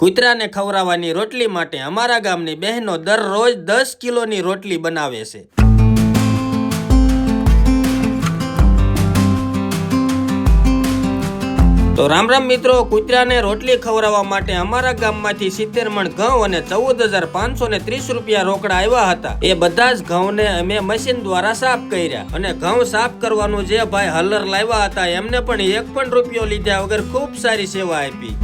કૂતરાને ખવડાવવાની રોટલી માટે અમારા ગામની બહેનો દરરોજ દસ કિલોની રોટલી બનાવે છે. તો રામ રામ મિત્રો, કૂતરાને રોટલી ખવડાવવા માટે અમારા ગામમાંથી સિત્તેર મણ ઘઉં અને ચૌદ હજાર પાંચસો ને ત્રીસ રૂપિયા રોકડા આવ્યા હતા. એ બધા જ ઘઉંને અમે મશીન દ્વારા સાફ કર્યા અને ઘઉં સાફ કરવાનું જે ભાઈ હલર લાવ્યા હતા, એમને પણ એક પણ રૂપિયો લીધા વગર ખૂબ સારી સેવા આપી.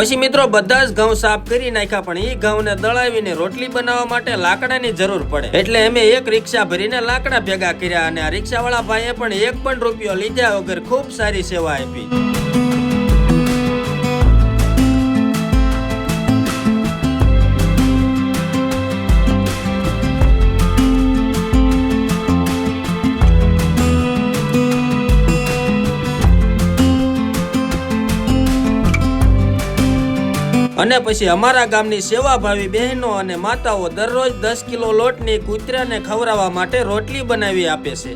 પછી મિત્રો બધા જ ઘઉં સાફ કરી નાખ્યા, પણ એ ઘઉંને દળાવીને રોટલી બનાવવા માટે લાકડાની જરૂર પડે. એટલે અમે એક રિક્ષા ભરીને લાકડા ભેગા કર્યા અને આ રિક્ષાવાળા ભાઈએ પણ એક પણ રૂપિયો લીધા વગર ખૂબ સારી સેવા આપી. અને પછી અમારા ગામની સેવાભાવી બહેનો અને માતાઓ દરરોજ દસ કિલો લોટની કૂતરાને ખવડાવવા માટે રોટલી બનાવી આપે છે.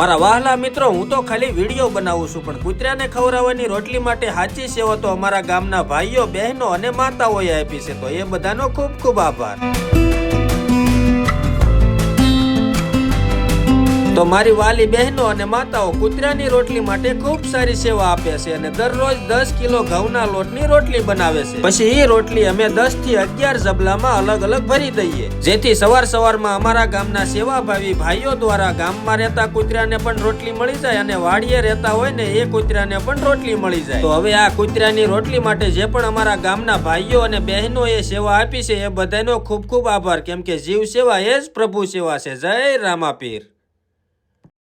મારા વાહલા મિત્રો, હું તો ખાલી વીડિયો બનાવું છું, પણ કૂતરાને ખવડાવવાની રોટલી માટે સાચી સેવા તો અમારા ગામના ભાઈઓ, બહેનો અને માતાઓએ આપી છે, તો એ બધાનો ખૂબ ખૂબ આભાર. તો મારી વાલી બહેનો અને માતાઓ કૂતરાની રોટલી માટે ખૂબ સારી સેવા આપે છે અને દરરોજ દસ કિલો ઘઉંના લોટની રોટલી બનાવે છે. પછી એ રોટલી અમે દસથી અગિયાર જબલામાં અલગ અલગ ભરી દઈએ. જેથી સવાર સવારમાં અમારા ગામના સેવાભાવી ભાઈઓ દ્વારા ગામમાં રહેતા કૂતરાને પણ રોટલી મળી જાય અને વાડીએ રહેતા હોય ને એ કૂતરાને પણ રોટલી મળી જાય. તો હવે આ કૂતરાની રોટલી માટે જે પણ અમારા ગામના ભાઈઓ અને બહેનો એ સેવા આપી છે એ બધાનો ખૂબ ખૂબ આભાર. કેમ કે જીવ સેવા એ જ પ્રભુ સેવા છે. જય રામાપીર.